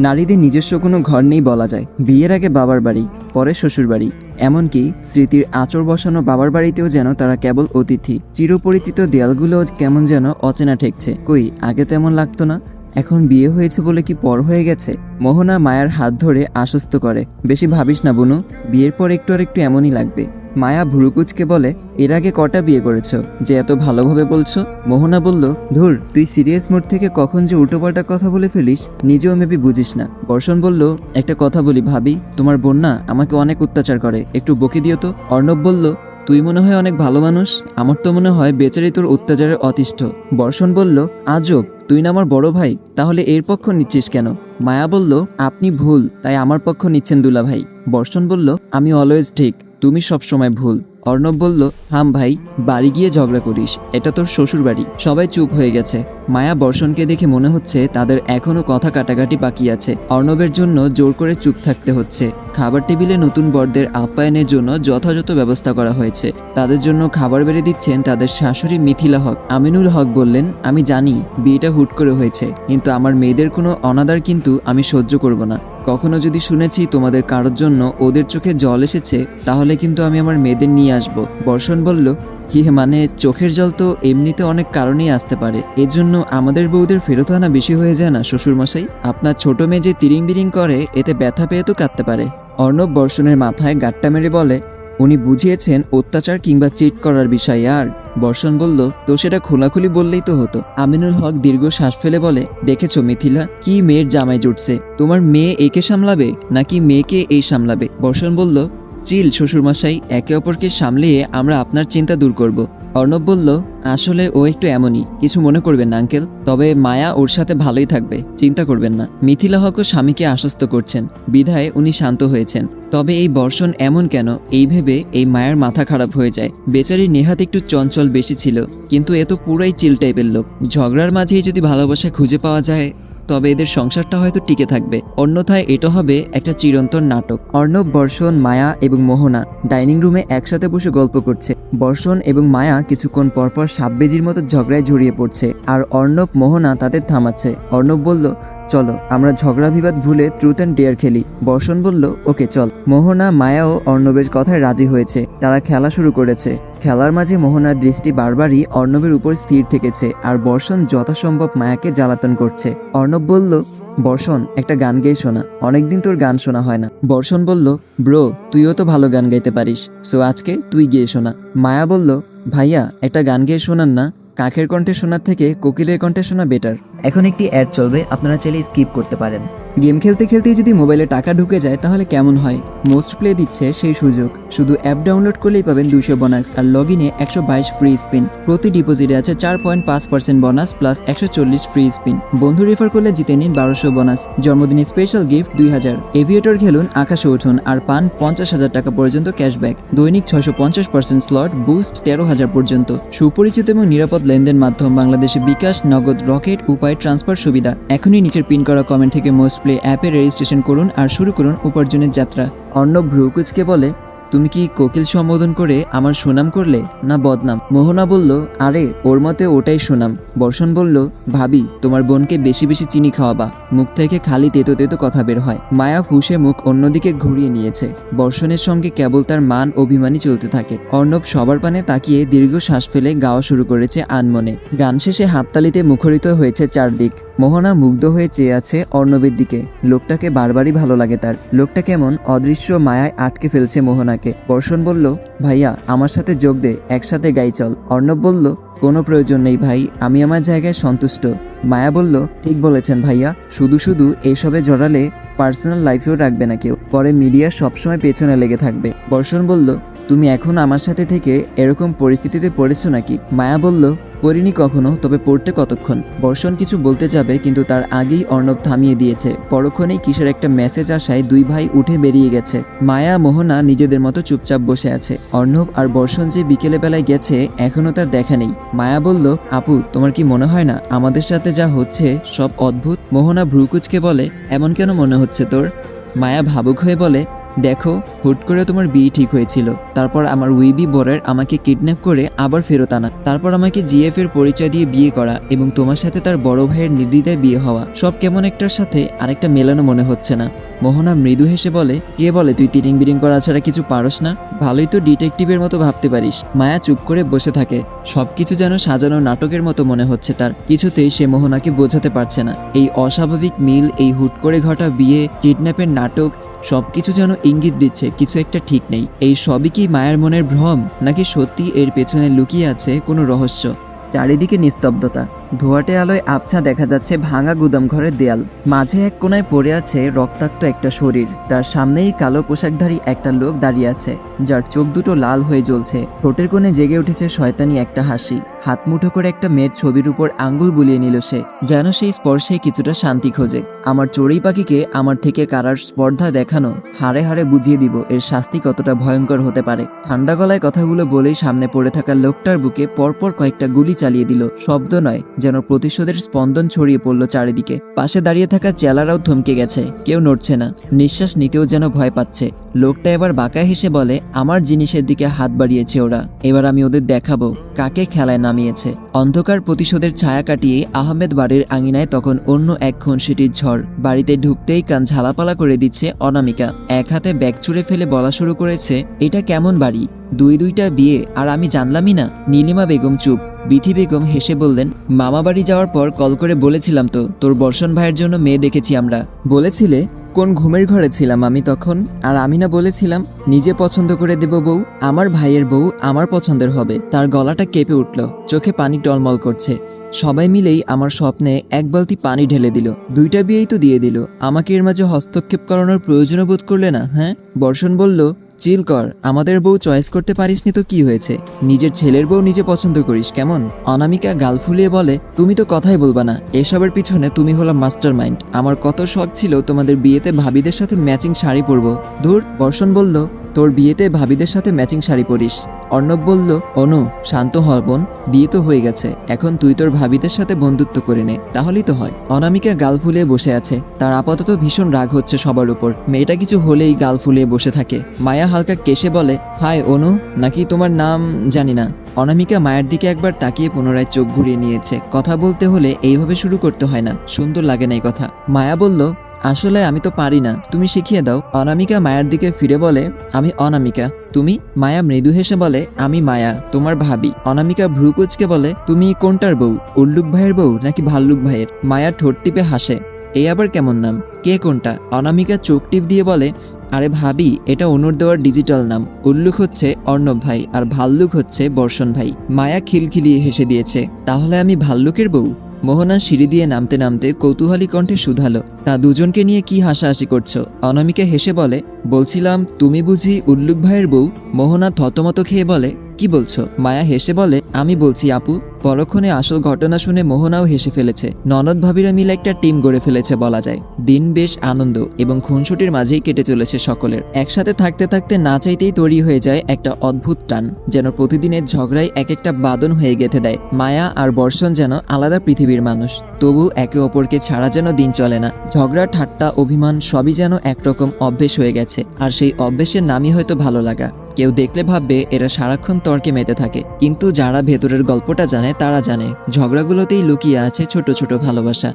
নারীদের নিজস্ব কোনো ঘর নেই বলা যায়। বিয়ের আগে বাবার বাড়ি, পরে শ্বশুর বাড়ি। এমনকি স্মৃতির আচর বসানো বাবার বাড়িতেও যেন তারা কেবল অতিথি। চিরপরিচিত দেয়ালগুলো কেমন যেন অচেনা ঠেকছে। কই, আগে তেমন লাগতো না? এখন বিয়ে হয়েছে বলে কি পর হয়ে গেছে? মোহনা মায়ার হাত ধরে আশ্বস্ত করে, বেশি ভাবিস না বুনু, বিয়ের পর একটু আর একটু এমনই লাগবে। মায়া ভুরুকুচকে বলে, এর আগে কটা বিয়ে করেছ? যে এত ভালোভাবে বলছো? মোহনা বলল, ধুর, তুই সিরিয়াস মোড থেকে কখন যে উল্টোপাল্টা কথা বলে ফেলিস, নিজেও মেবি বুঝিস না। বর্ষণ বলল, একটা কথা বলি ভাবি, তোমার বোন না আমাকে অনেক অত্যাচার করে, একটু বকে দিও তো। অর্ণব বলল, তুই মনে হয় অনেক ভালো মানুষ? আমার তো মনে হয় বেচারি তোর অত্যাচারের অতিষ্ঠ। বর্ষণ বলল, আজব, তুই না আমার বড় ভাই, তাহলে এর পক্ষ নিচ্ছিস কেন? মায়া বলল, আপনি ভুল, তাই আমার পক্ষ নিচ্ছেন দুলা ভাই বর্ষণ বলল, আমি অলওয়েজ ঠিক। তুমি সব সময় ভুল। অর্ণব বলল হাম ভাই, বাড়ি গিয়ে ঝগড়া করিস, এটা তোর শ্বশুর বাড়ি সবাই চুপ হয়ে গেছে। মায়া বর্ষণকে দেখে মনে হচ্ছে তাদের এখনও কথা কাটাকাটি বাকি আছে। অর্ণবের জন্য জোর করে চুপ থাকতে হচ্ছে। খাবার টেবিলে নতুন বরদের আপ্যায়নের জন্য যথাযথ ব্যবস্থা করা হয়েছে। তাদের জন্য খাবার বেড়ে দিচ্ছেন তাদের শাশুড়ি মিথিলা হক। আমিনুল হক বললেন, আমি জানি, বিয়েটা হুট করে হয়েছে, কিন্তু আমার মেয়েদের কোনো অনাদার কিন্তু আমি সহ্য করব না। কখনো যদি শুনেছি তোমাদের কারোর জন্য ওদের চোখে জল এসেছে, তাহলে কিন্তু আমি আমার মেয়েদের নিয়ে আসব। বর্ষণ বলল হি মানে চোখের জল তো এমনিতে অনেক কারণেই আসতে পারে। এজন্য আমাদের বউদের ফেরত আনা বেশি হয়ে যায় না, শ্বশুরমশাই? আপনার ছোট মেয়ে যে তিরিং বিরিং করে, এতে ব্যথা পেয়ে তো কাঁদতে পারে। অর্ণব বর্ষণের মাথায় গাট্টা মেরে বলে উনি বুঝিয়েছেন অত্যাচার কিংবা চিট করার বিষয়, আর বর্ষণ বলল, তো সেটা খোলাখুলি বললেই তো হতো। আমিনুল হক দীর্ঘ শ্বাস ফেলে বলে, দেখেছ মিথিলা, কি মেয়ের জামাই জুটছে? তোমার মেয়ে একে সামলাবে নাকি মেয়েকে এই সামলাবে? বর্ষণ বলল, চিল, শ্বশুরমশাই, একে অপরকে সামলিয়ে আমরা আপনার চিন্তা দূর করব। অর্ণব বলল, আসলে ও একটু এমনই। কিছু মনে করবেন না, আঙ্কেল। তবে মায়া ওর সাথে ভালোই থাকবে। চিন্তা করবেন না। মিথিলা হকও স্বামীকে আশ্বস্ত করছেন। বিধায় উনি শান্ত হয়েছেন। তবে এই বর্ষণ এমন কেন? এই ভেবে এই মায়ের মাথা খারাপ হয়ে যায়। বেচারি নেহাত একটু চঞ্চল বেশি ছিল। কিন্তু এ তো পুরাই চিল টাইপের লোক। ঝগড়ার মাঝেই যদি ভালোবাসা খুঁজে পাওয়া যায় তবে এদের সংসারটা হয়তো টিকে থাকবে। অন্যথায় এটা হবে একটা চিরন্তন নাটক। অর্ণব, বর্ষণ, মায়া এবং মোহনা ডাইনিং রুমে একসাথে বসে গল্প করছে। বর্ষণ এবং মায়া কিছুক্ষণ পরপর সাববেজির মতো ঝগড়ায় জড়িয়ে পড়ছে। আর অর্ণব, মোহনা তাদের থামাচ্ছে। অর্ণব বলল চলো, আমরা ঝগড়া বিবাদ ভুলে ট্রুথ অ্যান্ড ডেয়ার খেলি। বর্ষণ বলল, ওকে, চল। মোহনা মায়াও অর্ণবের কথায় রাজি হয়েছে। তারা খেলা শুরু করেছে। খেলার মাঝে মোহনার দৃষ্টি বারবারই অর্ণবের উপর স্থির থেকেছে আর বর্ষণ যথাসম্ভব মায়াকে জ্বালাতন করছে। অর্ণব বলল, বর্ষণ, একটা গান গেয়ে শোনা। অনেকদিন তোর গান শোনা হয় না। বর্ষণ বলল, ব্রো, তুইও তো ভালো গান গাইতে পারিস। সো আজকে তুই গিয়ে শোনা। মায়া বলল, ভাইয়া, একটা গান গেয়ে শোনান না। কাকের কণ্ঠে শোনার থেকে কোকিলের কণ্ঠে শোনা বেটার এখন একটি অ্যাড চলবে, আপনারা চাইলে স্কিপ করতে পারেন। গেম খেলতে খেলতে যদি মোবাইলে টাকা ঢুকে যায়, তাহলে কেমন হয়? মোস্ট প্লে দিচ্ছে সেই সুযোগ। শুধু অ্যাপ ডাউনলোড করলেই পাবেন দুশো বোনাস আর লগ ইনে একশো বাইশ ফ্রি স্পিন প্রতি ডিপোজিটে আছে চার পয়েন্ট পাঁচ পার্সেন্ট বোনাস প্লাস একশো চল্লিশ ফ্রি স্পিন বন্ধু রেফার করলে জিতে নিন বারোশো বোনাস জন্মদিনে স্পেশাল গিফট দুই হাজার। এভিয়েটর খেলুন, আকাশে উঠুন আর পান পঞ্চাশ হাজার টাকা পর্যন্ত ক্যাশব্যাক দৈনিক ছয়শো পঞ্চাশ পার্সেন্ট স্লট বুস্ট তেরো হাজার পর্যন্ত। সুপরিচিত এবং নিরাপদ লেনদেন মাধ্যম বাংলাদেশে বিকাশ, নগদ রকেট উপায় ট্রান্সফার সুবিধা। এখনই নিচের পিন করা কমেন্ট থেকে মোস্ট প্লে অ্যাপে রেজিস্ট্রেশন করুন আর শুরু করুন উপার্জনের যাত্রা। অর্ণব ভ্রুকুচকে বলে তুমি কি কোকিল সম্বোধন করে আমার সুনাম করলে? না, বদনাম। মোহনা বলল, আরে, ওর মতে ওটাই সুনাম। বর্ষণ বলল, ভাবি, তোমার বোনকে বেশি বেশি চিনি খাওয়াবা। মুখ থেকে খালি তেতো তেতো কথা বের হয়। মায়া ফুসে মুখ অন্যদিকে ঘুরিয়ে নিয়েছে। বর্ষণের সঙ্গে কেবল তার মান অভিমানী চলতে থাকে। অর্ণব সবার পানে তাকিয়ে দীর্ঘ শ্বাস ফেলে গাওয়া শুরু করেছে আনমনে। গান শেষে হাততালিতে মুখরিত হয়েছে চারদিক। মোহনা মুগ্ধ হয়ে চেয়ে আছে অর্ণবের দিকে। লোকটাকে বারবারই ভালো লাগে তার। লোকটা কেমন অদৃশ্য মায়ায় আটকে ফেলছে মোহনাকে বর্ষণ বলল, ভাইয়া, আমার সাথে যোগ দে, একসাথে গাই চল। অর্ণব বলল, কোনো প্রয়োজন নেই ভাই, আমি আমার জায়গায় সন্তুষ্ট। মায়া বলল, ঠিক বলেছেন ভাইয়া, শুধু শুধু এসবে জড়ালে পার্সোনাল লাইফেও রাখবে না কেউ, পরে মিডিয়া সবসময় পেছনে লেগে থাকবে। বর্ষণ বলল, তুমি এখন আমার সাথে থেকে এরকম পরিস্থিতিতে পড়েছো নাকি? মায়া বলল পড়িনি কখনো, তবে পড়তে কতক্ষণ? বর্ষণ কিছু বলতে যাবে, কিন্তু তার আগেই অর্ণব থামিয়ে দিয়েছে। পরক্ষণেই কিসের একটা মেসেজ আসায় দুই ভাই উঠে বেরিয়ে গেছে। মায়া, মোহনা নিজেদের মতো চুপচাপ বসে আছে। অর্ণব আর বর্ষণ যে বিকেলে বেলায় গেছে, এখনও তার দেখা নেই। মায়া বলল, আপু, তোমার কি মনে হয় না? আমাদের সাথে যা হচ্ছে, সব অদ্ভুত? মোহনা ভ্রুকুচকে বলে, এমন কেন মনে হচ্ছে তোর? মায়া ভাবুক হয়ে বলে দেখো, হুট করে তোমার বিয়ে ঠিক হয়েছিল। তারপর আমার উইবি বরের আমাকে কিডন্যাপ করে আবার ফেরত আনা। তারপর আমাকে জিএফ এর পরিচয় দিয়ে বিয়ে করা এবং তোমার সাথে তার বড় ভাইয়ের নির্দ্বিধায় বিয়ে হওয়া। সব কেমন একটার সাথে আরেকটা মেলানো মনে হচ্ছে না। মোহনা মৃদু হেসে বলে, কে বলে, তুই তিরিং বিরিং করা ছাড়া কিছু পারস না? ভালোই তো ডিটেকটিভের মতো ভাবতে পারিস। মায়া চুপ করে বসে থাকে। সবকিছু যেন সাজানো নাটকের মতো মনে হচ্ছে তার। কিছুতেই সে মোহনাকে বোঝাতে পারছে না। এই অস্বাভাবিক মিল, এই হুট করে ঘটা বিয়ে, কিডন্যাপের নাটক সবকিছু যেন ইঙ্গিত দিচ্ছে, কিছু একটা ঠিক নেই। এই সবই কি মায়ের মনের ভ্রম, নাকি সত্যি এর পেছনে লুকিয়ে আছে কোনো রহস্য? চারিদিকে নিস্তব্ধতা। ধোয়াটে আলোয় আবছা দেখা যাচ্ছে ভাঙা গুদাম ঘরের দেয়াল। মাঝে এক কোনায় পড়ে আছে রক্তাক্ত একটা শরীর। তার সামনেই কালো পোশাকধারী একটা লোক দাঁড়িয়ে আছে, যার চোখ দুটো লাল হয়ে জ্বলছে। ঠোঁটের কোণে জেগে উঠেছে শয়তানি একটা হাসি। হাত মুঠো করে একটা মেয়ের ছবির উপর আঙ্গুল বুলিয়ে নিল সে, যেন সেই স্পর্শে কিছুটা শান্তি খোঁজে। আমার চড়ুই পাখিকে আমার থেকে কারার স্পর্ধা দেখানো হারে হারে বুঝিয়ে দিব, এর শাস্তি কতটা ভয়ঙ্কর হতে পারে। ঠান্ডা গলায় কথাগুলো বলেই সামনে পড়ে থাকা লোকটার বুকে পরপর কয়েকটা গুলি চালিয়ে দিল, শব্দ নয়, যেন প্রতিশোধের স্পন্দন ছড়িয়ে পড়ল চারিদিকে। পাশে দাঁড়িয়ে থাকা চেলারাও থমকে গেছে, কেউ নড়ছে না, নিঃশ্বাস নিতেও যেন ভয় পাচ্ছে। লোকটা এবার বাঁকা হেসে বলে, আমার জিনিসের দিকে হাত বাড়িয়েছে ওরা। এবার আমি ওদের দেখাবো কাকে খেলায় নামিয়েছে। অন্ধকার প্রতিশোধের ছায়া কাটিয়ে আহমেদ বাড়ির আঙিনায় তখন অন্য এক খুনসিটির ঝড়। বাড়িতে ঢুকতেই কান ঝালাপালা করে দিচ্ছে অনামিকা। এক হাতে ব্যাগ ছুঁড়ে ফেলে বলা শুরু করেছে, এটা কেমন বাড়ি? দুই দুইটা বিয়ে, আর আমি জানলামই না। নীলিমা বেগম চুপ। বিথি বেগম হেসে বললেন, মামা বাড়ি যাওয়ার পর কল করে বলেছিলাম তো, তোর বর্ষণ ভাইয়ের জন্য মেয়ে দেখেছি আমরা। বলেছিলে? কোন ঘুমের ঘরে ছিলাম আমি তখন? আর আমি না বলেছিলাম, নিজে পছন্দ করে দেব বউ, আমার ভাইয়ের বউ আমার পছন্দের হবে। তার গলাটা কেঁপে উঠল, চোখে পানি টলমল করছে। সবাই মিলেই আমার স্বপ্নে এক বালতি পানি ঢেলে দিল। দুইটা বিয়েই তো দিয়ে দিল। আমাকে এর মাঝে হস্তক্ষেপ করানোর প্রয়োজনও বোধ করলে না হ্যাঁ? বর্ষণ বলল চিল কর, আমাদের বউ চয়েস করতে পারিসনি তো কি হয়েছে? নিজের ছেলের বউ নিজে পছন্দ করিস, কেমন? অনামিকা গাল ফুলিয়ে বলে, তুমি তো কথাই বলবা না। এসবের পিছনে তুমি হলো মাস্টার মাইন্ড আমার কত শখ ছিল তোমাদের বিয়েতে ভাবিদের সাথে ম্যাচিং শাড়ি পরবো। ধুর, বর্ষণ বলল তোর বিয়েতে ভাবিদের সাথে ম্যাচিং শাড়ি পরিস। অর্ণব বলল, অনু, শান্ত হর বোন, বিয়ে তো হয়ে গেছে। এখন তুই তোর ভাবিদের সাথে বন্ধুত্ব করে নে, তাহলেই তো হয়। অনামিকা গাল ফুলিয়ে বসে আছে। তার আপাতত ভীষণ রাগ হচ্ছে সবার উপর। মেয়েটা কিছু হলেই গাল ফুলিয়ে বসে থাকে। মায়া হালকা কেসে বলে হাই অনু, নাকি তোমার নাম জানি না? অনামিকা মায়ের দিকে একবার তাকিয়ে পুনরায় চোখ ঘুরিয়ে নিয়েছে। কথা বলতে হলে এইভাবে শুরু করতে হয় না। সুন্দর লাগে না এই কথা। মায়া বলল আসলে আমি তো পারি না। তুমি শিখিয়ে দাও। অনামিকা মায়ার দিকে ফিরে বলে, আমি অনামিকা। তুমি? মায়া মৃদু হেসে বলে, আমি মায়া, তোমার ভাবি। অনামিকা ভ্রুকুচকে বলে, তুমি কোনটার বউ? উল্লুক ভাইয়ের বউ নাকি ভাল্লুক ভাইয়ের? মায়া ঠোঁট টিপে হাসে এই আবার কেমন নাম? কে কোনটা? অনামিকা চোখ টিপ দিয়ে বলে, আরে ভাবি, এটা অনুর দেওয়ার ডিজিটাল নাম। উল্লুক হচ্ছে অর্ণব ভাই আর ভাল্লুক হচ্ছে বর্ষণ ভাই। মায়া খিলখিলিয়ে হেসে দিয়েছে, তাহলে আমি ভাল্লুকের বউ? মোহনা সিঁড়ি দিয়ে নামতে নামতে কৌতূহলী কণ্ঠে শুধালো, তা দুজনকে নিয়ে কি হাসাহাসি করছ? অনামিকা হেসে বলে, বলছিলাম, তুমি বুঝি উল্লুক ভাইয়ের বউ? মোহনা থতমত খেয়ে বলে, কি বলছো? মায়া হেসে বলে, আমি বলছি, আপু। পরক্ষণে আসল ঘটনা শুনে মোহনাও হেসে ফেলেছে। ননদ ভাবিরা মিলে একটা টিম গড়ে ফেলেছে বলা যায়। দিন বেশ আনন্দ এবং খুনসুটির মাঝেই কেটে চলেছে সকলের। একসাথে থাকতে থাকতে না চাইতেই তৈরি হয়ে যায় একটা অদ্ভুত টান, যেন প্রতিদিনের ঝগড়ায় এক একটা বাদন হয়ে গেঁথে দেয়। মায়া আর বর্ষণ যেন আলাদা পৃথিবীর মানুষ, তবু একে অপরকে ছাড়া যেন দিন চলে না। ঝগড়া, ঠাট্টা, অভিমান সবই যেন একরকম অভ্যেস হয়ে গেছে, আর সেই অভ্যেসের নামই হয়তো ভালো লাগা। কেউ দেখলে ভাববে, এরা সারাক্ষণ তর্কে মেতে থাকে, কিন্তু যারা ভেতরের গল্পটা জানে তারা জানে, ঝগড়াগুলোতেই লুকিয়ে আছে ছোট ছোট ভালোবাসা।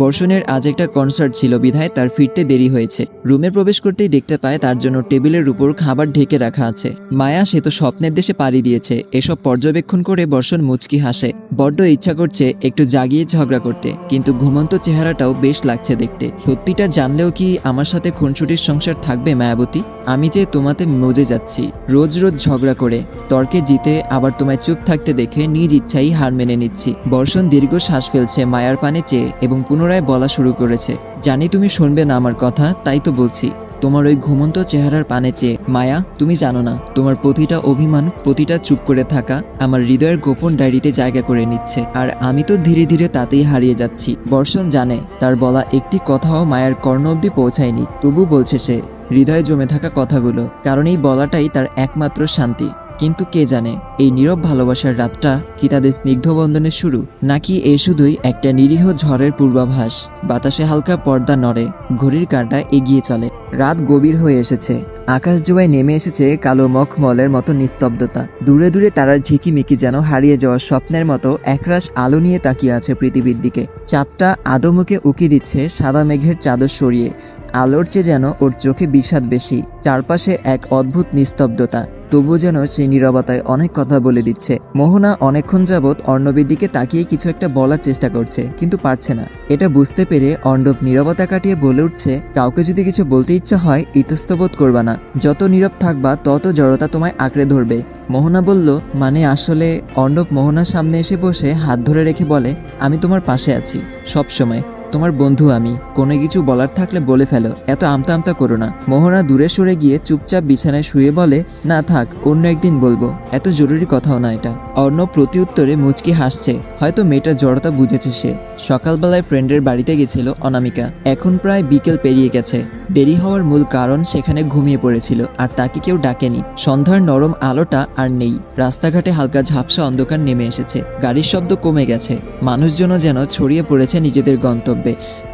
বর্ষণের আজ একটা কনসার্ট ছিল বিধায় তার ফিরতে দেরি হয়েছে। রুমে প্রবেশ করতেই দেখতে পায় তার জন্য টেবিলের উপর খাবার ঢেকে রাখা আছে। মায়া সে তো স্বপ্নের দেশে পাড়ি দিয়েছে। এসব পর্যবেক্ষণ করে বর্ষণ মুচকি হাসে। বড্ড ইচ্ছা করছে একটু জাগিয়ে ঝগড়া করতে, কিন্তু ঘুমন্ত চেহারাটাও বেশ লাগছে দেখতে। সত্যিটা জানলেও কি আমার সাথে খুনসুটির সংসার থাকবে মায়াবতী? আমি যে তোমাতে মজে যাচ্ছি। রোজ রোজ ঝগড়া করে, তর্কে জিতে আবার তোমায় চুপ থাকতে দেখে নিজ ইচ্ছাই হার মেনে নিচ্ছি। বর্ষণ দীর্ঘ শ্বাস ফেলছে মায়ার পানে চেয়ে এবং পুনরায় বলা শুরু করেছে, জানি তুমি শুনবে না আমার কথা, তাই তো বলছি। তোমার ওই ঘুমন্ত চেহারার পানে চেয়ে, মায়া, তুমি জানো না, তোমার প্রতিটা অভিমান, প্রতিটা চুপ করে থাকা, আমার হৃদয়ের গোপন ডায়েরিতে জায়গা করে নিচ্ছে, আর আমি তো ধীরে ধীরে তাতেই হারিয়ে যাচ্ছি। বর্ষণ জানে, তার বলা একটি কথাও মায়ার কর্ণ অব্দি পৌঁছায়নি, তবু বলছে সে, হৃদয়ে জমে থাকা কথাগুলো, কারণ এই বলাটাই তার একমাত্র শান্তি। কিন্তু কে জানে, এই নীরব ভালোবাসার রাতটা কি তাদের স্নিগ্ধ বন্ধনের শুরু, নাকি এ শুধুই একটা নিরীহ ঝড়ের পূর্বাভাস? বাতাসে হালকা পর্দা নড়ে, ঘড়ির কাঁটা এগিয়ে চলে। রাত গভীর হয়ে এসেছে। আকাশ জোয়ায় নেমে এসেছে কালো মখমলের মতো নিস্তব্ধতা। দূরে দূরে তারার ঝিকিমিকি যেন হারিয়ে যাওয়া স্বপ্নের মতো একরাশ আলো নিয়ে তাকিয়ে আছে পৃথিবীর দিকে। চাঁদটা আদমুখে উকি দিচ্ছে সাদা মেঘের চাদর সরিয়ে। আলোর চেয়ে যেন ওর চোখে বিষাদ বেশি। চারপাশে এক অদ্ভুত নিস্তব্ধতা। তবু যেন সেই নীরবতায় অনেক কথা বলে দিচ্ছে। মোহনা অনেকক্ষণ যাবৎ অর্ণবের দিকে তাকিয়ে কিছু একটা বলার চেষ্টা করছে, কিন্তু পারছে না। এটা বুঝতে পেরে অর্ণব নীরবতা কাটিয়ে বলে উঠছে, কাউকে যদি কিছু বলতে ইচ্ছা হয় ইতস্তবোধ করবা না। যত নীরব থাকবা, তত জড়তা তোমায় আঁকড়ে ধরবে। মোহনা বলল মানে আসলে অর্ণব মোহনার সামনে এসে বসে হাত ধরে রেখে বলে, আমি তোমার পাশে আছি সব সময় তোমার বন্ধু আমি, কোনো কিছু বলার থাকলে বলে ফেলো, এত আমতা আমতা করো না। মোহনা দূরে সরে গিয়ে চুপচাপ বিছানায় শুয়ে বলে, না থাক, অন্য একদিন বলব। এত জরুরি কথাও না এটা। অর্ণব প্রতি উত্তরে মুচকি হাসছে, হয়তো মেয়েটার জড়তা বুঝেছে সে। সকালবেলায় ফ্রেন্ডের বাড়িতে গেছিল অনামিকা। এখন প্রায় বিকেল পেরিয়ে গেছে। দেরি হওয়ার মূল কারণ সেখানে ঘুমিয়ে পড়েছিল, আর তাকে কেউ ডাকেনি। সন্ধ্যার নরম আলোটা আর নেই। রাস্তাঘাটে হালকা ঝাপসা অন্ধকার নেমে এসেছে। গাড়ির শব্দ কমে গেছে। মানুষজনও যেন ছড়িয়ে পড়েছে নিজেদের গন্তব্যে।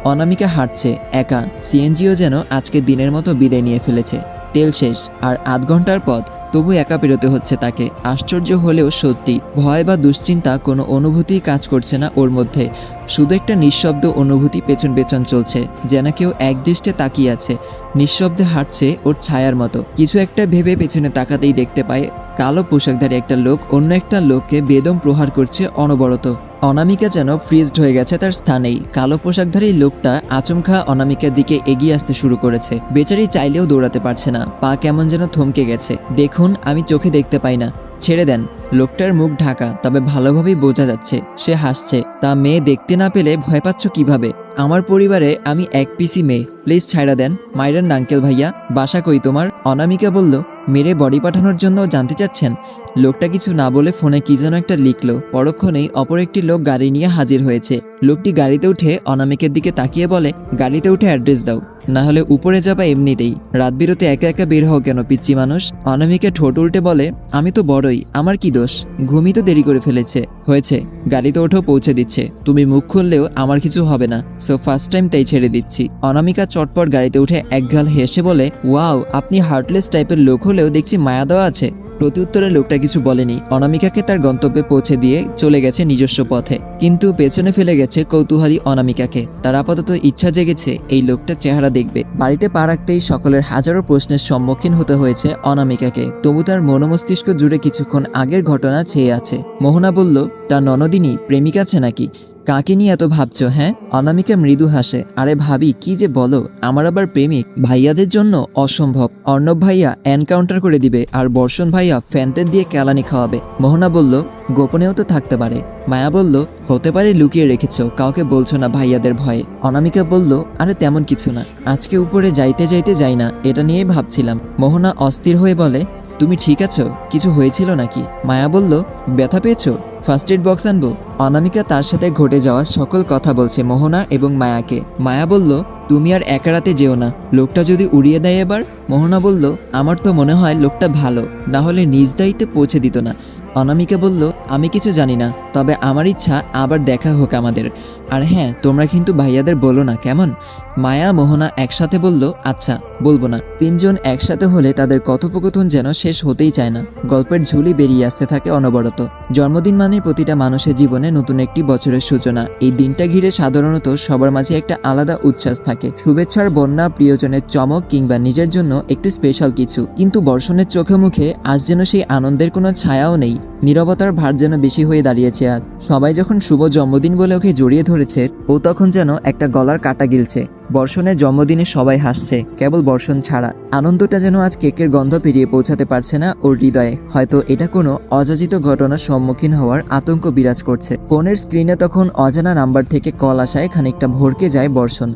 অনামিকা হাঁটছে, একা। সিএনজিও যেন আজকে দিনের মতো বিদায় নিয়ে ফেলেছে। তেল শেষ, আর আধ ঘণ্টার পথ তবু একা পেরোতে হচ্ছে তাকে। আশ্চর্য হলেও সত্যি, ভয় বা দুশ্চিন্তা কোনো অনুভূতি কাজ করছে না ওর মধ্যে। শুধু একটা নিঃশব্দ অনুভূতি পেছন পেছন চলছে, যেন কেউ একদৃষ্টে তাকিয়ে আছে। নিঃশব্দে হাঁটছে ওর ছায়ার মতো। কিছু একটা ভেবে পেছনে তাকাতেই দেখতে পায়, কালো পোশাকধারী একটা লোক, অন্য একটা লোককে বেদম প্রহার করছে অনবরত। অনামিকা যেন ফ্রিজড হয়ে গেছে তার স্থানেই। কালো পোশাকধারী লোকটা আচমকা অনামিকার দিকে এগিয়ে আসতে শুরু করেছে। বেচারি চাইলেও দৌড়াতে পারছে না। পা কেমন যেন থমকে গেছে। দেখুন, আমি চোখে দেখতে পাই না। ছেড়ে দেন। লোকটার মুখ ঢাকা, তবে ভালোভাবেই বোঝা যাচ্ছে। সে হাসছে। তা মেয়ে দেখতে না পেলে ভয় পাচ্ছ কীভাবে? আমার পরিবারে আমি এক পিসি মেয়ে। প্লিজ ছাইড়া দেন। মাইরান নাঙ্কেল ভাইয়া। বাসা কই তোমার? অনামিকা বলল, মেরে বডি পাঠানোর জন্য জানতে চাচ্ছেন? লোকটা কিছু না বলে ফোনে কি যেন একটা লিখলো। পরক্ষণেই অপর একটি লোক গাড়ি নিয়ে হাজির হয়েছে। লোকটি গাড়িতে উঠে অনামিকের দিকে তাকিয়ে বলে, গাড়িতে উঠে অ্যাড্রেস দাও। না হলে উপরে যাবা এমনিতেই। রাত বিরতে একা একা বের হও কেন পিচ্ছি মানুষ? অনামিকে ঠোঁট উল্টে বলে, আমি তো বড়ই, আমার কি দোষ? ঘুমই তো দেরি করে ফেলেছে। হয়েছে, গাড়িতে ওঠেও পৌঁছে দিচ্ছে। তুমি মুখ খুললেও আমার কিছু হবে না। সো ফার্স্ট টাইম তাই ছেড়ে দিচ্ছি। অনামিকা চটপট গাড়িতে উঠে একগাল হেসে বলে, ওয়াও, আপনি হার্টলেস টাইপের লোক হলেও দেখছি মায়া দেওয়া আছে। প্রত্যুত্তরে লোকটা কিছু বলেনি। অনামিকাকে তার গন্তব্যে পৌঁছে দিয়ে চলে গেছে নিজস্ব পথে। কিন্তু পেছনে ফেলে গেছে কৌতূহলী অনামিকাকে। তার আপাতত ইচ্ছা জেগেছে এই লোকটার চেহারা দেখবে। বাড়িতে পা রাখতেই সকলের হাজারো প্রশ্নের সম্মুখীন হতে হয়েছে অনামিকাকে। তবু তার মনোমস্তিষ্ক জুড়ে কিছুক্ষণ আগের ঘটনা ছেয়ে আছে। মোহনা বলল তার ননদিনী, প্রেমিক আছে নাকি? কাকে নিয়ে এত ভাবছ হ্যাঁ? অনামিকা মৃদু হাসে। আরে ভাবি, কি যে বলো? আমার আবার প্রেমিক। ভাইয়াদের জন্য অসম্ভব। অর্ণব ভাইয়া এনকাউন্টার করে দিবে আর বর্ষণ ভাইয়া ফ্যান্টের দিয়ে কেলানি খাওয়াবে। মোহনা বলল, গোপনেও তো থাকতে পারে। মায়া বলল, হতে পারে লুকিয়ে রেখেছ, কাউকে বলছো না ভাইয়াদের ভয়ে। অনামিকা বলল, আরে তেমন কিছু না। আজকে উপরে যাইতে যাইতে যাই না, এটা নিয়েই ভাবছিলাম। মোহনা অস্থির হয়ে বলে, তুমি ঠিক আছো? কিছু হয়েছিল নাকি? মায়া বলল, ব্যথা পেয়েছ? ফার্স্ট এড বক্স আনব। অনামিকা তার সাথে ঘটে যাওয়া সকল কথা বলছে মোহনা এবং মায়াকে। মায়া বলল, তুমি আর একা রাতে যেও না। লোকটা যদি উড়িয়ে দেয় এবার? মোহনা বলল, আমার তো মনে হয় লোকটা ভালো। না হলে নিজ দায়িত্বে পৌঁছে দিত না। অনামিকা বলল, আমি কিছু জানি না। তবে আমার ইচ্ছা আবার দেখা হোক আমাদের। আর হ্যাঁ তোমরা কিন্তু ভাইয়াদের বলো না, কেমন? মায়া, মোহনা একসাথে বলল আচ্ছা বলব না। তিনজন একসাথে হলে তাদের কথোপকথন যেন শেষ হতেই চায় না। গল্পের ঝুলি বেরিয়ে আসতে থাকে অনবরত। জন্মদিন মানে প্রতিটা মানুষের জীবনে নতুন একটি বছরের সূচনা। এই দিনটা ঘিরে সাধারণত সবার মাঝে একটা আলাদা উচ্ছ্বাস থাকে। শুভেচ্ছার বন্যা প্রিয়জনের চমক কিংবা নিজের জন্য একটু স্পেশাল কিছু। কিন্তু বর্ষণের চোখে মুখে আজ যেন সেই আনন্দের কোনো ছায়াও নেই। নীরবতার ভার যেন বেশি হয়ে দাঁড়িয়েছে আজ। সবাই যখন শুভ জন্মদিন বলে ওকে জড়িয়ে ধরেছে ও তখন যেন একটা গলার কাটা গিলছে। বর্ষণের জন্মদিনে সবাই হাসছে, কেবল বর্ষণ ছাড়া। আনন্দটা যেন আজ কেকের গন্ধ পেরিয়ে পৌঁছাতে পারছে না ওর হৃদয়ে। হয়তো এটা কোনো অযাচিত ঘটনার সম্মুখীন হওয়ার আতঙ্ক বিরাজ করছে। ফোনের স্ক্রিনে তখন অজানা নাম্বার থেকে কল আসায় খানিকটা ভরকে যায় বর্ষণ।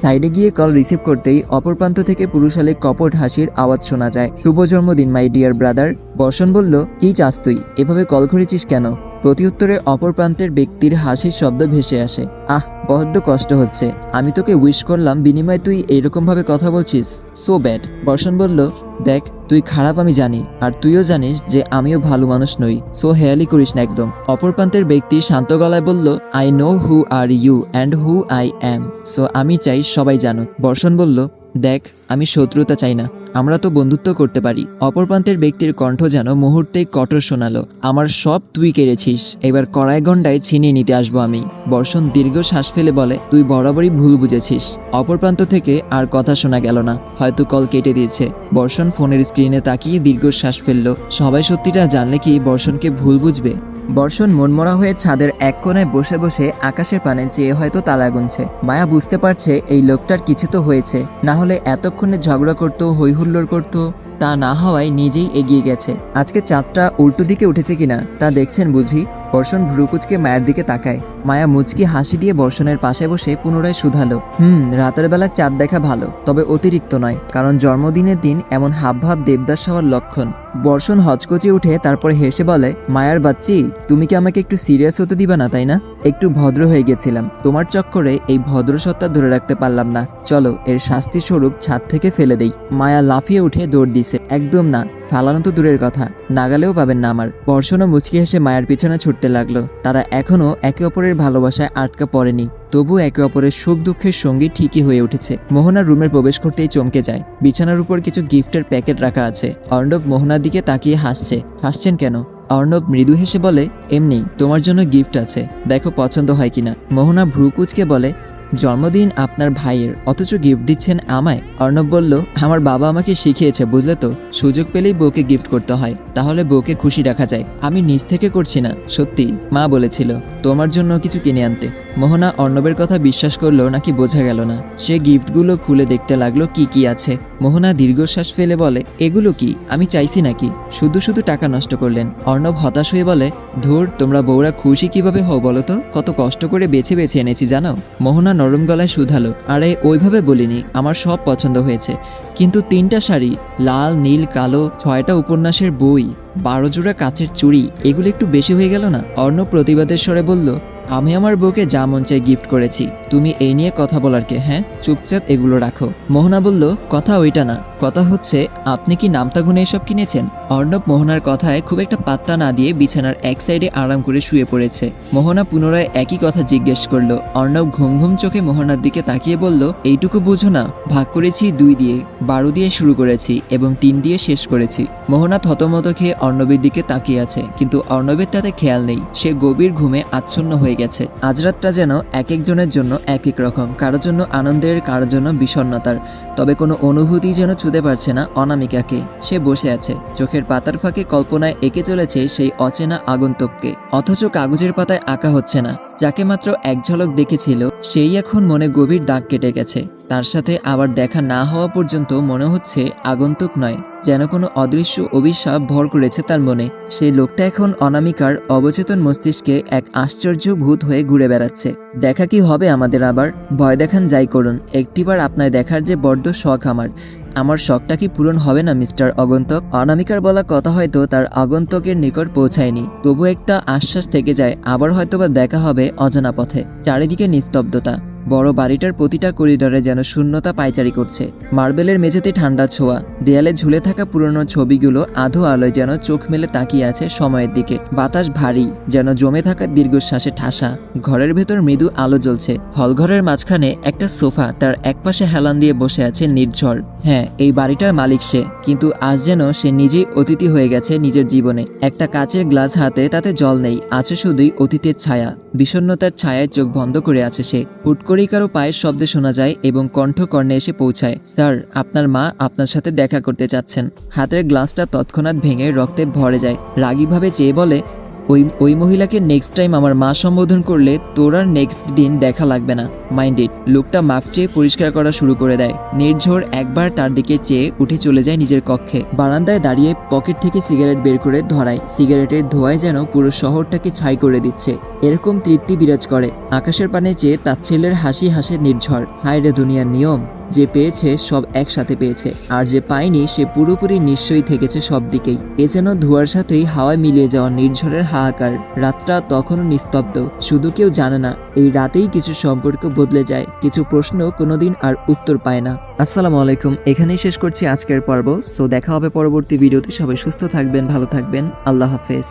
সাইডে গিয়ে কল রিসিভ করতেই অপর প্রান্ত থেকে পুরুষালে কপট হাসির আওয়াজ শোনা যায়। শুভ জন্মদিন, মাই ডিয়ার ব্রাদার। বর্ষণ বলল, কি চাস তুই? এভাবে কল করেছিস কেন? প্রতিউত্তরে অপর প্রান্তের ব্যক্তির হাসির শব্দ ভেসে আসে। আহ, বড্ড কষ্ট হচ্ছে। আমি তোকে উইশ করলাম, বিনিময়ে তুই এইরকম ভাবে কথা বলছিস। সো ব্যাড বর্ষণ বলল, দেখ, তুই খারাপ আমি জানি, আর তুইও জানিস যে আমিও ভালো মানুষ নই। সো হেয়ালি করিস না একদম। অপর প্রান্তের ব্যক্তি শান্ত গলায় বলল I know who are you and who I am so আমি চাই সবাই জানুক। বর্ষণ বলল দেখ, আমি শত্রুতা চাই না। আমরা তো বন্ধুত্ব করতে পারি। অপর প্রান্তের ব্যক্তির কণ্ঠ যেন মুহূর্তেই কঠোর শোনালো। আমার সব তুই কেড়েছিস। এবার কড়াই গন্ডায় ছিনিয়ে নিতে আসব আমি। বর্ষণ দীর্ঘ শ্বাস ফেলে বলে, তুই বরাবরই ভুল বুঝেছিস। অপর প্রান্ত থেকে আর কথা শোনা গেল না। হয়তো কল কেটে দিয়েছে। বর্ষণ ফোনের স্ক্রিনে তাকিয়ে দীর্ঘ শ্বাস ফেলল। সবাই সত্যিটা জানলে কি বর্ষণকে ভুল বুঝবে? বর্ষণ মনমরা হয়ে ছাদের এক কোণায় বসে বসে আকাশের পানে চেয়ে হয়তো তালা গুনছে। মায়া বুঝতে পারছে এই লোকটার কিছু তো হয়েছে। না হলে এতক্ষণে ঝগড়া করতো, হৈহুল্লোড় করতো, তা না হওয়ায় নিজেই এগিয়ে গেছে। আজকে চাঁদটা উল্টো দিকে উঠেছে কিনা, তা দেখছেন বুঝি। বর্ষণ ভ্রুকুচকে মায়ের দিকে তাকায়। মায়া মুচকি হাসি দিয়ে বর্ষণের পাশে বসে পুনরায় শুধালো। হুম, রাতের বেলা চাঁদ দেখা ভালো, তবে অতিরিক্ত নয়, কারণ জন্মদিনের দিন এমন হাবভাব দেবদাস হওয়ার লক্ষণ। বর্ষণ হচকচে উঠে তারপর হেসে বলে, মায়ার বাচ্চি, তুমি কি আমাকে একটু সিরিয়াস হতে দিবা না, তাই না? একটু ভদ্র হয়ে গেছিলাম। তোমার চক্করে এই ভদ্রসত্তা ধরে রাখতে পারলাম না। চলো, এর শাস্তি স্বরূপ ছাদ থেকে ফেলে দেই। মায়া লাফিয়ে উঠে দৌড় দিছে। একদম না, ফালানো তো দূরের কথা। নাগালেও পাবেন না আমার। বর্ষণও মুচকি হেসে মায়ের পিছনে ছুটতে লাগল। তারা এখনও একে অপরের ভালোবাসায় আটকা পড়েনি। তবু একে অপরের সুখ দুঃখের সঙ্গী ঠিকই হয়ে উঠেছে। মোহনা রুমের প্রবেশ করতেই চমকে যায়। বিছানার উপর কিছু গিফটের প্যাকেট রাখা আছে। অর্ণব মোহনার দিকে তাকিয়ে হাসছে। হাসছেন কেন? অর্ণব মৃদু হেসে বলে, এমনি, তোমার জন্য গিফট আছে। দেখো পছন্দ হয় কিনা। মোহনা ভ্রুকুচকে বলে জন্মদিন আপনার ভাইয়ের, অথচ গিফট দিচ্ছেন আমায়। অর্ণব বলল, আমার বাবা আমাকে শিখিয়েছে, বুঝলে তো? সুযোগ পেলেই বউকে গিফট করতে হয়, তাহলে বউকে খুশি রাখা যায়। আমি নিজ থেকে করছি না, সত্যি, মা বলেছিল, তোমার জন্য কিছু কিনে আনতে। মোহনা অর্ণবের কথা বিশ্বাস করল নাকি বোঝা গেল না। সে গিফটগুলো খুলে দেখতে লাগল, কি কি আছে। মোহনা দীর্ঘশ্বাস ফেলে বলে, এগুলো কি? আমি চাইছি নাকি? শুধু শুধু টাকা নষ্ট করলেন। অর্ণব হতাশ হয়ে বলে, ধুর, তোমরা বউরা খুশি কীভাবে হও বলো তো? কত কষ্ট করে বেছে বেছে এনেছি, জানো? মোহনা নরম গলায় শুধালো। আরে, ওইভাবে বলিনি, আমার সব পছন্দ হয়েছে। কিন্তু তিনটা শাড়ি, লাল, নীল, কালো, ছয়টা উপন্যাসের বই, বারো জোড়া কাচের চুড়ি, এগুলো একটু বেশি হয়ে গেল না? অর্ণ প্রতিবাদের স্বরে বলল আমি আমার বউকে যা মন চাই গিফট করেছি। তুমি এই নিয়ে কথা বলার কে হ্যাঁ? চুপচাপ এগুলো রাখো। মোহনা বলল, কথা ওইটা না। কথা হচ্ছে, আপনি কি নামতা গুনে এসব কিনেছেন? অর্ণব মোহনার কথায় খুব একটা পাত্তা না দিয়ে বিছানার এক সাইডে আরাম করে শুয়ে পড়েছে। মোহনা পুনরায় একই কথা জিজ্ঞেস করল। অর্ণব ঘুম ঘুম চোখে মোহনার দিকে তাকিয়ে বলল, এইটুকু বুঝো না। ভাগ করেছি দুই দিয়ে, বারো দিয়ে শুরু করেছি এবং তিন দিয়ে শেষ করেছি। মোহনা থতমত খেয়ে অর্ণবের দিকে তাকিয়ে আছে, কিন্তু অর্ণবের তাতে খেয়াল নেই। সে গভীর ঘুমে আচ্ছন্ন হয়ে গেছে। আজ রাতটা যেন এক একজনের জন্য এক এক রকম কারও জন্য আনন্দের, কারোর জন্য বিষণ্ণতার। তবে কোনো অনুভূতি যেন ছুঁতে পারছে না অনামিকাকে। সে বসে আছে, চোখের পাতার ফাঁকে কল্পনায় এঁকে চলেছে সেই অচেনা আগন্তককে। অথচ কাগজের পাতায় আঁকা হচ্ছে না। যাকে মাত্র এক ঝলক দেখেছিল, সেই এখন মনে গভীর দাগ কেটে গেছে। তার সাথে আবার দেখা না হওয়া পর্যন্ত মনে হচ্ছে আগন্তুক নয়, যেন কোনো অদৃশ্য অভিশাপ ভর করেছে তার মনে। সেই লোকটা এখন অনামিকার অবচেতন মস্তিষ্কে এক আশ্চর্য ভূত হয়ে ঘুরে বেড়াচ্ছে। দেখা কি হবে আমাদের আবার? ভয় দেখান, যাই করুন। একটিবার আপনায় দেখার যে বড্ড শখ আমার। আমার শখটা কি পূরণ হবে না, মিস্টার অগন্তক অনামিকার বলা কথা হয়তো তার আগন্তকের নিকট পৌঁছায়নি। তবু একটা আশ্বাস থেকে যায়, আবার হয়তোবা দেখা হবে অজানা পথে। চারিদিকে নিস্তব্ধতা। বড় বাড়িটার প্রতিটা করিডরে যেন শূন্যতা পাইচারি করছে। মার্বেলের মেঝেতে ঠান্ডা ছোঁয়া, দেয়ালে ঝুলে থাকা পুরনো ছবিগুলো আধো আলোয় যেন চোখ মেলে তাকিয়ে আছে সময়ের দিকে। বাতাস ভারী, যেন জমে থাকা দীর্ঘশ্বাসে ঠাসা। ঘরের ভেতর মৃদু আলো জ্বলছে। হলঘরের মাঝখানে একটা সোফা, তার একপাশে হেলান দিয়ে বসে আছে নির্ঝর। হ্যাঁ এই বাড়িটার মালিক সে, কিন্তু আজ যেন সে নিজেই অতিথি হয়ে গেছে নিজের জীবনে। একটা কাচের গ্লাস হাতে, তাতে জল নেই, আছে শুধুই অতীতের ছায়া। বিষণ্ণতার ছায়ায় চোখ বন্ধ করে আছে সে। হুট করেই কারও পায়ের শব্দে শোনা যায় এবং কণ্ঠ কর্ণে এসে পৌঁছায়। স্যার, আপনার মা আপনার সাথে দেখা করতে চাচ্ছেন হাতের গ্লাসটা তৎক্ষণাৎ ভেঙে রক্তে ভরে যায়। রাগীভাবে চেয়ে বলে ওই ওই মহিলাকে নেক্সট টাইম আমার মা সম্বোধন করলে তোর আর নেক্সট দিন দেখা লাগবে না। মাইন্ড ইট লোকটা মাফ চেয়ে পরিষ্কার করা শুরু করে দেয়। নির্ঝর একবার তার দিকে চেয়ে উঠে চলে যায় নিজের কক্ষে। বারান্দায় দাঁড়িয়ে পকেট থেকে সিগারেট বের করে ধরায়। সিগারেটের ধোঁয়ায় যেন পুরো শহরটাকে ছাই করে দিচ্ছে। এরকম তৃপ্তি বিরাজ করে। আকাশের পানে চেয়ে তাচ্ছিল্যের হাসি হাসে নির্ঝর। হায় রে দুনিয়ার নিয়ম। যে পেয়েছে সব একসাথে পেয়েছে, আর যে পায়নি সে পুরোপুরি নিশ্চয়ই থেকেছে সব দিকেই এ যেন ধোয়ার সাথেই হাওয়ায় মিলিয়ে যাওয়া নির্ঝরের হাহাকার। রাতটা তখনও নিস্তব্ধ, শুধু কেউ জানে না, এই রাতেই কিছু সম্পর্ক বদলে যায়, কিছু প্রশ্ন কোনোদিন আর উত্তর পায় না। আসসালামু আলাইকুম, এখানেই শেষ করছি আজকের পর্ব। সো দেখা হবে পরবর্তী ভিডিওতে, সবাই সুস্থ থাকবেন, ভালো থাকবেন, আল্লাহ হাফেজ।